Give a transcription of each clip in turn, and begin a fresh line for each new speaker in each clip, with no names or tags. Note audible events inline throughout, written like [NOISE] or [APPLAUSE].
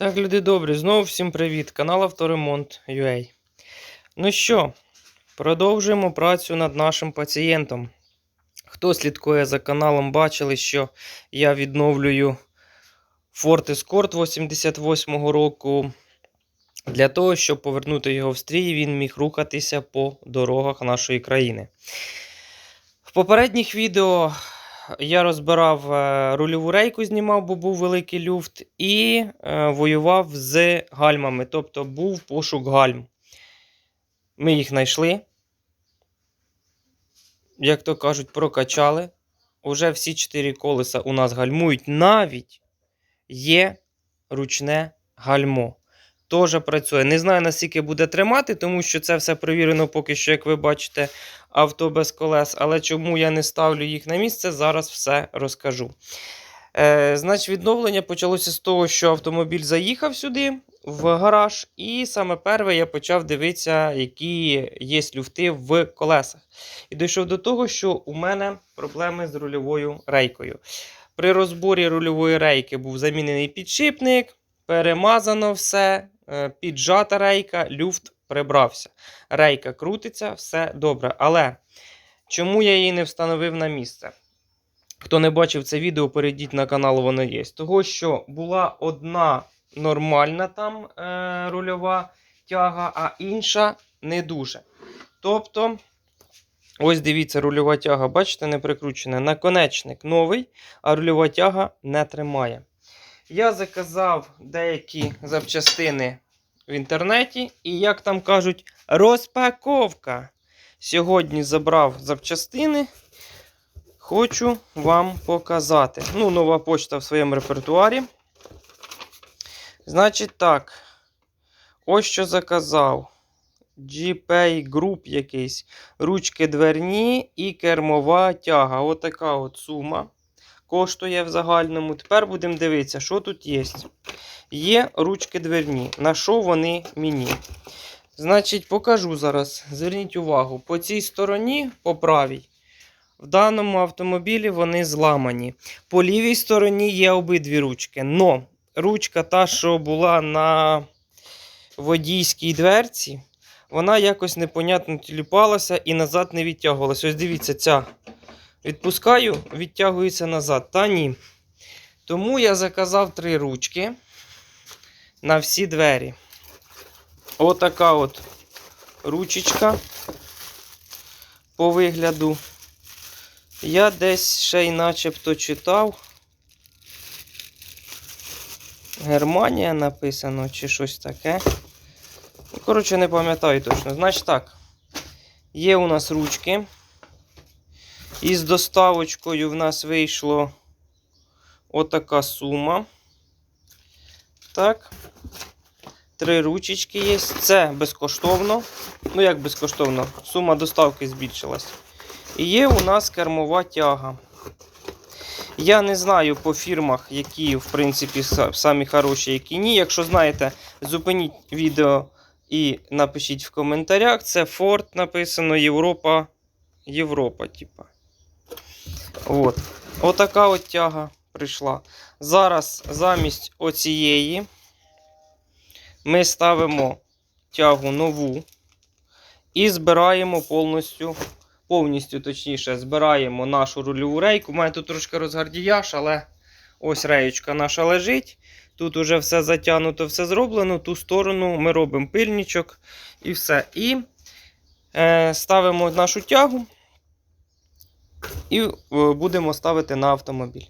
Так, люди добрі, знову всім привіт. Канал Авторемонт UA. Ну що, продовжуємо працю над нашим пацієнтом. Хто слідкує за каналом, бачили, що я відновлюю Ford Escort 88-го року. Для того, щоб повернути його в стрій, він міг рухатися по дорогах нашої країни. В попередніх відео я розбирав е, рульову рейку, знімав, бо був великий люфт, і е, воював з гальмами. Тобто був пошук гальм. Ми їх знайшли. Як то кажуть, прокачали. Уже всі чотири колеса у нас гальмують. Навіть є ручне гальмо. Теж працює. Не знаю, наскільки буде тримати, тому що це все перевірено поки що, як ви бачите, авто без колес. Але чому я не ставлю їх на місце, зараз все розкажу. Е, Значить, відновлення почалося з того, що автомобіль заїхав сюди, в гараж, і саме перше я почав дивитися, які є люфти в колесах. І дійшов до того, що у мене проблеми з рульовою рейкою. При розборі рульової рейки був замінений підшипник, перемазано все, е, піджата рейка, люфт прибрався. Рейка крутиться, все добре. Але чому я її не встановив на місце? Хто не бачив це відео, перейдіть на канал, воно є. Того, що була одна нормальна там е, рульова тяга, а інша не дуже. Тобто, ось дивіться, рульова тяга, бачите, не прикручена. Наконечник новий, а рульова тяга не тримає. Я заказав деякі запчастини в інтернеті, і, як там кажуть, розпаковка. Сьогодні забрав запчастини. Хочу вам показати. Ну, нова почта в своєму репертуарі. Значить так. Ось що заказав. GPay Group якийсь. Ручки дверні і кермова тяга. Отака от сума коштує в загальному. Тепер будемо дивитися, що тут є. Є ручки дверні. На що вони мені? Значить, покажу зараз. Зверніть увагу, по цій стороні, по правій, в даному автомобілі вони зламані. По лівій стороні є обидві ручки. Но ручка, та, що була на водійській дверці, вона якось непонятно тіліпалася і назад не відтягувалася. Ось дивіться, ця відпускаю, відтягується назад. Та ні. Тому я заказав три ручки на всі двері. Отака от ручечка по вигляду. Я десь ще й начебто читав. Германія написано чи щось таке. Ну, Коротше, не пам'ятаю точно. Значить так, є у нас ручки. Із доставочкою в нас вийшло отака сума. Так. Три ручечки є. Це безкоштовно. Ну, як безкоштовно, сума доставки збільшилась. І є у нас кермова тяга. Я не знаю по фірмах, які, в принципі, самі хороші, які ні. Якщо знаєте, зупиніть відео і напишіть в коментарях. Це Ford написано Європа. Європа, типа. От. Отака от тяга прийшла. Зараз замість оцієї ми ставимо тягу нову і збираємо повністю, повністю точніше, збираємо нашу рульову рейку. У мене тут трошки розгардіяж, але ось реєчка наша лежить. Тут уже все затягнуто, все зроблено. Ту сторону ми робимо пильничок і все. І е, ставимо нашу тягу і е, будемо ставити на автомобіль.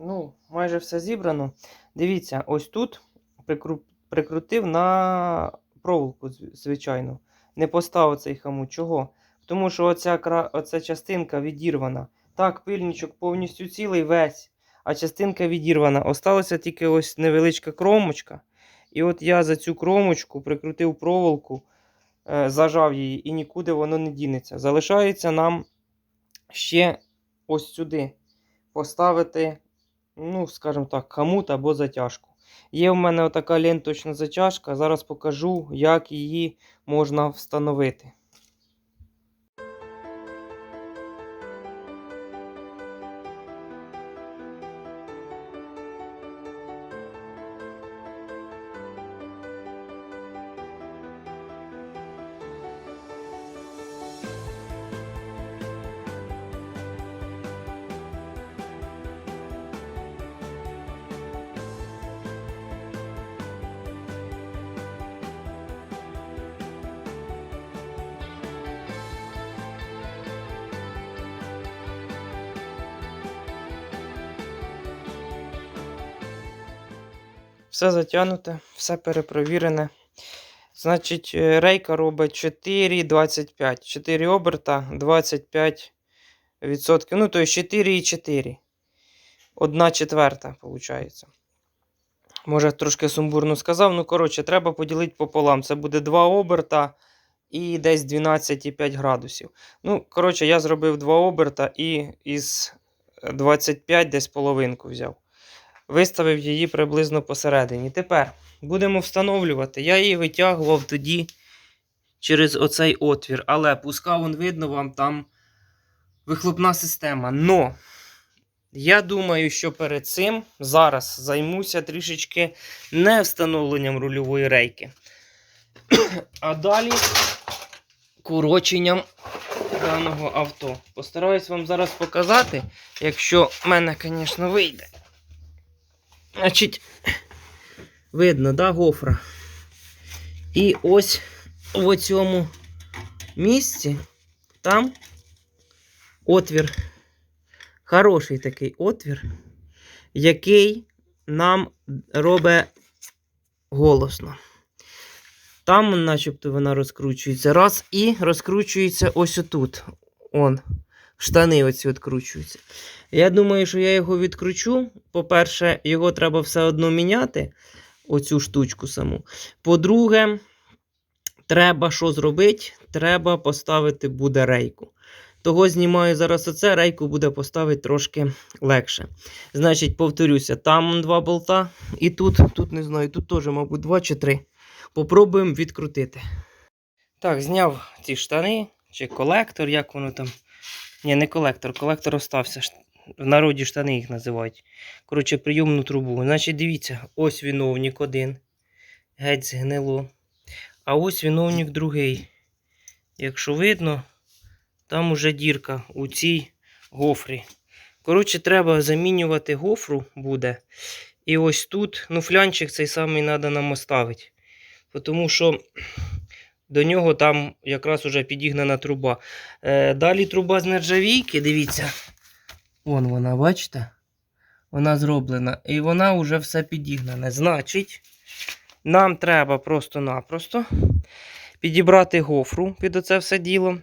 Ну, майже все зібрано. Дивіться, ось тут прикру... прикрутив на проволоку, звичайно. Не поставив цей хамут. Чого? Тому що оця, кра... оця частинка відірвана. Так, пильничок повністю цілий весь, а частинка відірвана. Осталася тільки ось невеличка кромочка. І от я за цю кромочку прикрутив проволоку, е, зажав її, і нікуди воно не дінеться. Залишається нам ще ось сюди поставити, ну, скажімо так, хамут або затяжку. Є в мене отака ленточна затяжка. Зараз покажу, як її можна встановити. Все затягнуте, все перепровірене. Значить, е, рейка робить 4,25. 4 оберта, 25 відсотків. Ну, тобто 4,4. Одна четверта, виходить. Може, трошки сумбурно сказав. Ну, коротше, треба поділити пополам. Це буде 2 оберта і десь 12,5 градусів. Ну, коротше, я зробив 2 оберта і із 25 десь половинку взяв. Виставив її приблизно посередині. Тепер будемо встановлювати. Я її витягував тоді через оцей отвір, але пускав он видно вам там вихлопна система. Но я думаю, що перед цим зараз займуся трішечки не встановленням рульової рейки. [CLEARS THROAT] А далі короченням даного авто. Постараюсь вам зараз показати, якщо в мене, звісно, вийде. Значить, видно, да, гофра. І ось в цьому місці там отвір. Хороший такий отвір, який нам робить голосно. Там, начебто, вона розкручується раз і розкручується ось отут. Он. Штани оці відкручуються. Я думаю, що я його відкручу. По-перше, його треба все одно міняти, оцю штучку саму. По-друге, треба що зробити? Треба поставити буде рейку. Того знімаю зараз оце, рейку буде поставити трошки легше. Значить, повторюся, там два болта, і тут, тут не знаю, тут теж, мабуть, два чи три. Попробуємо відкрутити. Так, зняв ці штани, чи колектор, як воно там. Ні, не колектор, колектор остався. В народі штани їх називають. Коротше, прийомну трубу. Значить, дивіться, ось віновник один. Геть згнило. А ось віновник другий. Якщо видно, там уже дірка у цій гофрі. Коротше, треба замінювати гофру буде. І ось тут, ну, флянчик цей самий треба нам оставити. Тому що до нього там якраз уже підігнана труба. Е, далі труба з нержавійки, дивіться. Вон вона, бачите? Вона зроблена. І вона вже все підігнане. Значить, нам треба просто-напросто підібрати гофру під оце все діло.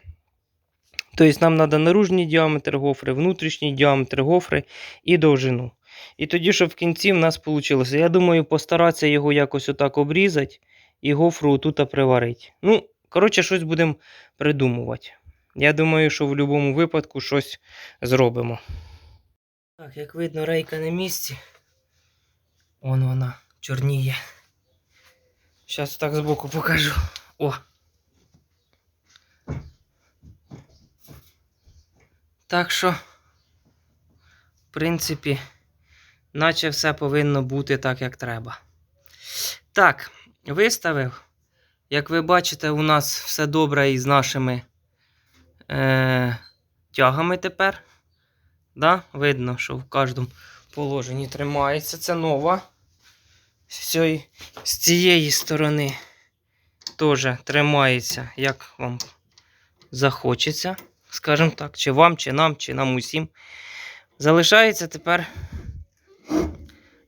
Тобто нам треба наружній діаметр гофри, внутрішній діаметр гофри і довжину. І тоді, щоб в кінці в нас вийшло. Я думаю, постаратися його якось отак обрізати і гофру тут приварити. Ну, коротше, щось будемо придумувати. Я думаю, що в будь-якому випадку щось зробимо. Так, як видно, рейка на місці. Вон вона чорніє. Зараз так збоку покажу. О. Так що, в принципі, наче все повинно бути так, як треба. Так, виставив. Як ви бачите, у нас все добре із нашими е, тягами тепер. Да? Видно, що в кожному положенні тримається. Це нова. З, цієї, з цієї сторони теж тримається, як вам захочеться. Скажімо так, чи вам, чи нам, чи нам усім. Залишається тепер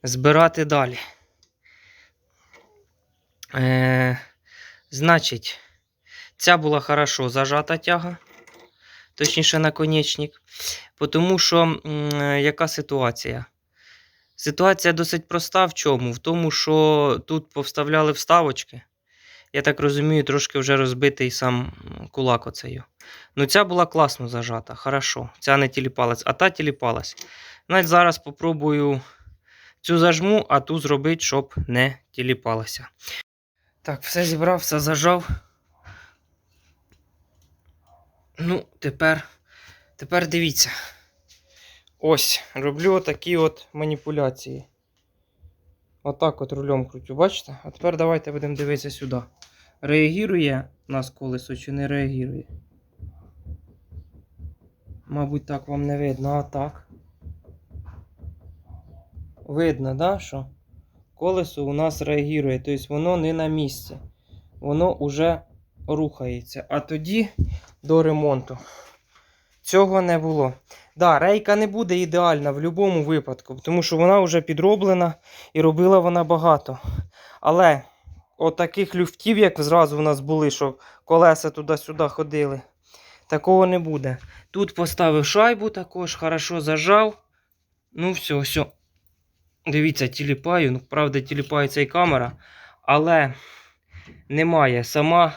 збирати далі. Е, значить, ця була хорошо зажата тяга, точніше наконечник. Тому що е, яка ситуація? Ситуація досить проста в чому? В тому, що тут повставляли вставочки. Я так розумію, трошки вже розбитий сам кулак оцею. Ну, ця була класно зажата, хорошо. Ця не тіліпалась, а та тіліпалась. Навіть зараз попробую цю зажму, а ту зробити, щоб не тіліпалася. Так, все зібрав, все зажав. Ну, тепер, тепер дивіться. Ось, роблю отакі от маніпуляції. Отак от рулем крутю, бачите? А тепер давайте будемо дивитися сюди. Реагірує нас колесо чи не реагірує? Мабуть, так вам не видно, а так. Видно, да, що колесо у нас реагує, тобто воно не на місці. Воно вже рухається. А тоді до ремонту. Цього не було. Да, рейка не буде ідеальна в будь-якому випадку, тому що вона вже підроблена і робила вона багато. Але от таких люфтів, як зразу у нас були, що колеса туди-сюди ходили, такого не буде. Тут поставив шайбу також, хорошо зажав. Ну, все, все. Дивіться, тіліпаю. Ну, правда, тіліпається і камера, але немає сама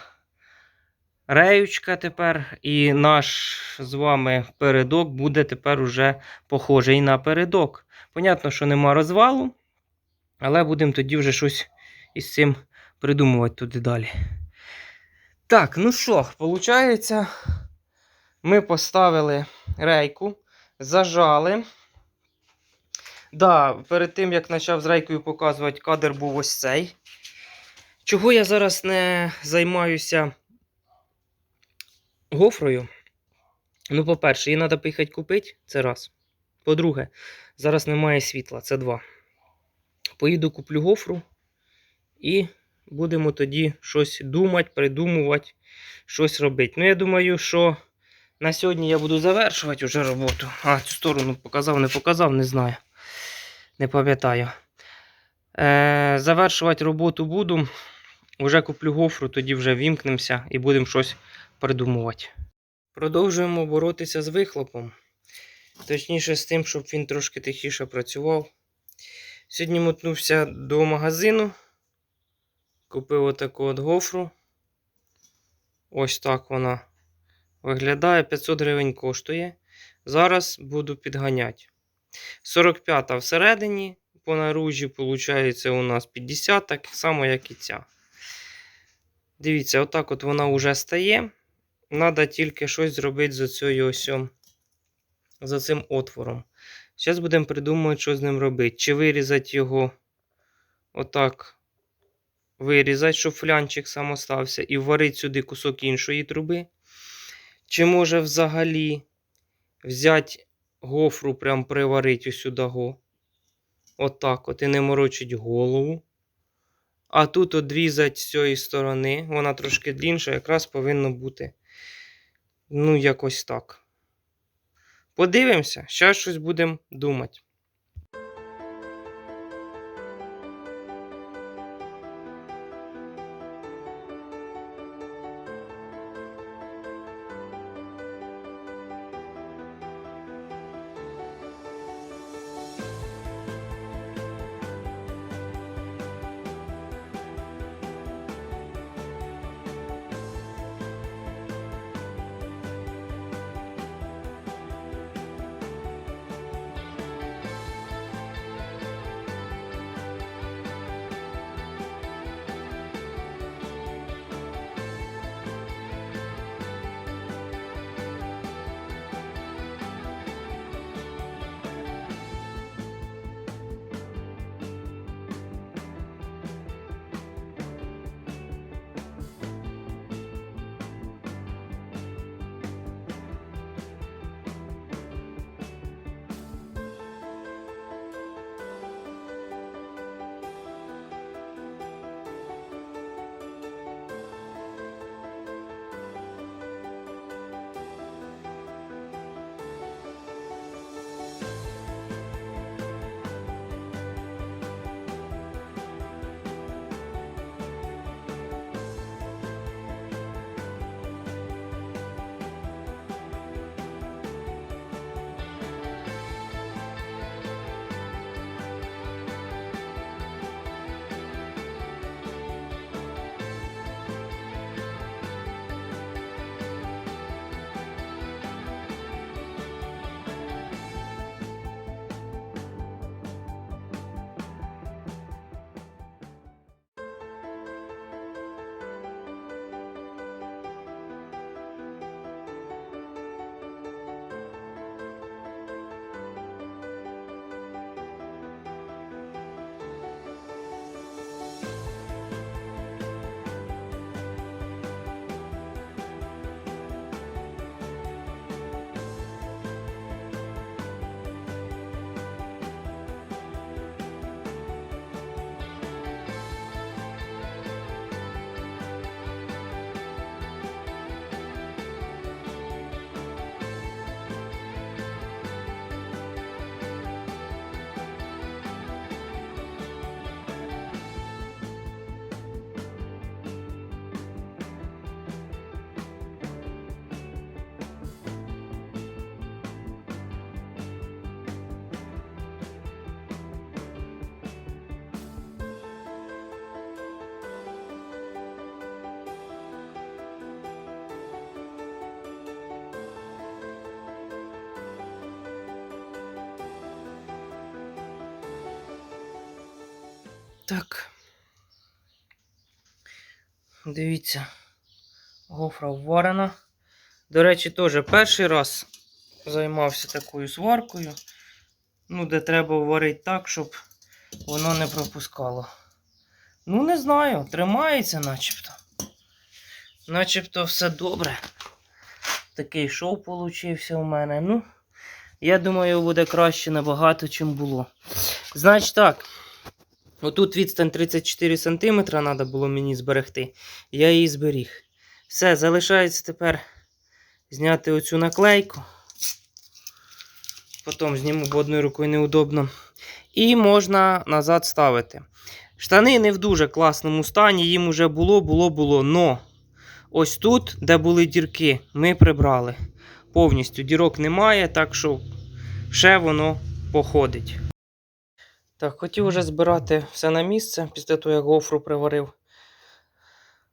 реючка тепер, і наш з вами передок буде тепер уже похожий на передок. Понятно, що нема розвалу, але будемо тоді вже щось із цим придумувати туди далі. Так, ну що, виходить, ми поставили рейку, зажали. Да, перед тим як почав з рейкою показувати, кадр був ось цей. Чого я зараз не займаюся гофрою? Ну, по-перше, її треба поїхати купити, це раз. По-друге, зараз немає світла, це два. Поїду куплю гофру і будемо тоді щось думати, придумувати, щось робити. Ну, я думаю, що на сьогодні я буду завершувати вже роботу. А, цю сторону показав, не показав, не знаю. Не пам'ятаю. Е, завершувати роботу буду. Уже куплю гофру, тоді вже вімкнемося і будемо щось придумувати. Продовжуємо боротися з вихлопом. Точніше, з тим, щоб він трошки тихіше працював. Сьогодні мотнувся до магазину. Купив отаку от гофру. Ось так вона виглядає. 500 гривень коштує. Зараз буду підганяти. 45 всередині, по наружі, виходить, у нас 50, так само, як і ця. Дивіться, отак от вона вже стає. Треба тільки щось зробити з цією ось, за цим отвором. Зараз будемо придумувати, що з ним робити. Чи вирізати його отак, вирізати, щоб флянчик сам остався, і варити сюди кусок іншої труби. Чи може взагалі взяти гофру, прям приварить усюди. сюди. Отак от і не морочить голову. А тут одрізать з цієї сторони, вона трошки длінша, якраз повинно бути. Ну, якось так. Подивимося, зараз щось будемо думати. Так. Дивіться. Гофра вварена. До речі, теж перший раз займався такою сваркою. Ну, де треба варити так, щоб воно не пропускало. Ну, не знаю, тримається начебто. Начебто все добре. Такий шоу получився у мене. Ну, я думаю, буде краще набагато, чим було. Значить так. Отут відстань 34 см треба було мені зберегти. Я її зберіг. Все, залишається тепер зняти оцю наклейку. Потім зніму, бо одною рукою неудобно. І можна назад ставити. Штани не в дуже класному стані, їм уже було, було, було. Но ось тут, де були дірки, ми прибрали. Повністю дірок немає, так що ще воно походить. Так, хотів уже збирати все на місце після того, як гофру приварив.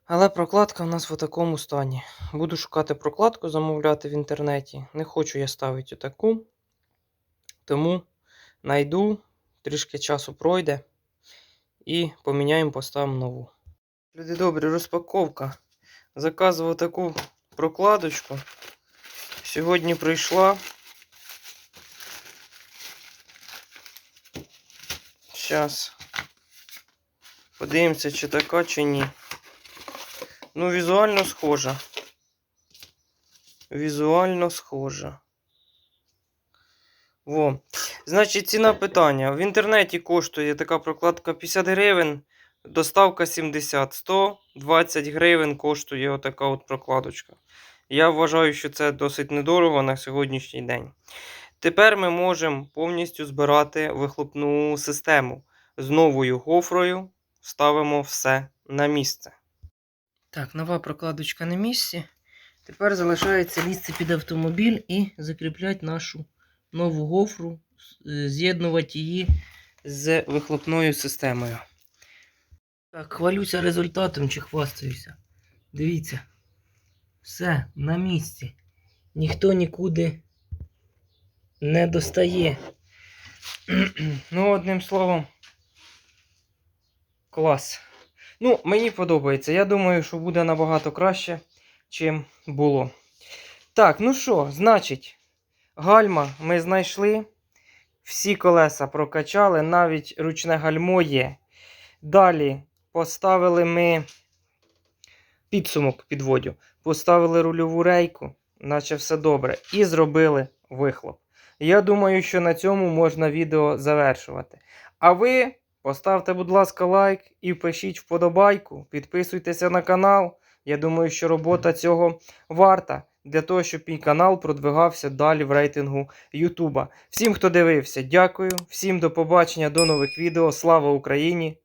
Але прокладка в нас в такому стані. Буду шукати прокладку, замовляти в інтернеті. Не хочу я ставити отаку. Тому найду, трішки часу пройде. І поміняємо, поставимо нову. Люди добрі, розпаковка. Заказував таку прокладочку. Сьогодні прийшла. Зараз. Подивимося, чи така, чи ні. Ну, візуально схожа. Візуально схожа. Во. Значить, ціна питання. В інтернеті коштує така прокладка 50 гривень, доставка 70. 120 гривень коштує отака от прокладочка. Я вважаю, що це досить недорого на сьогоднішній день. Тепер ми можемо повністю збирати вихлопну систему. З новою гофрою ставимо все на місце. Так, нова прокладочка на місці. Тепер залишається лізти під автомобіль і закріпляти нашу нову гофру, е, з'єднувати її з вихлопною системою. Так, хвалюся результатом чи хвастаюся. Дивіться. Все на місці. Ніхто нікуди не достає. [CLEARS THROAT] ну, одним словом, клас. Ну, мені подобається. Я думаю, що буде набагато краще, чим було. Так, ну що, значить, гальма ми знайшли. Всі колеса прокачали, навіть ручне гальмо є. Далі поставили ми підсумок підводю. Поставили рульову рейку, наче все добре. І зробили вихлоп. Я думаю, що на цьому можна відео завершувати. А ви поставте, будь ласка, лайк і пишіть вподобайку. Підписуйтеся на канал. Я думаю, що робота цього варта для того, щоб мій канал продвигався далі в рейтингу Ютуба. Всім, хто дивився, дякую. Всім до побачення, до нових відео. Слава Україні!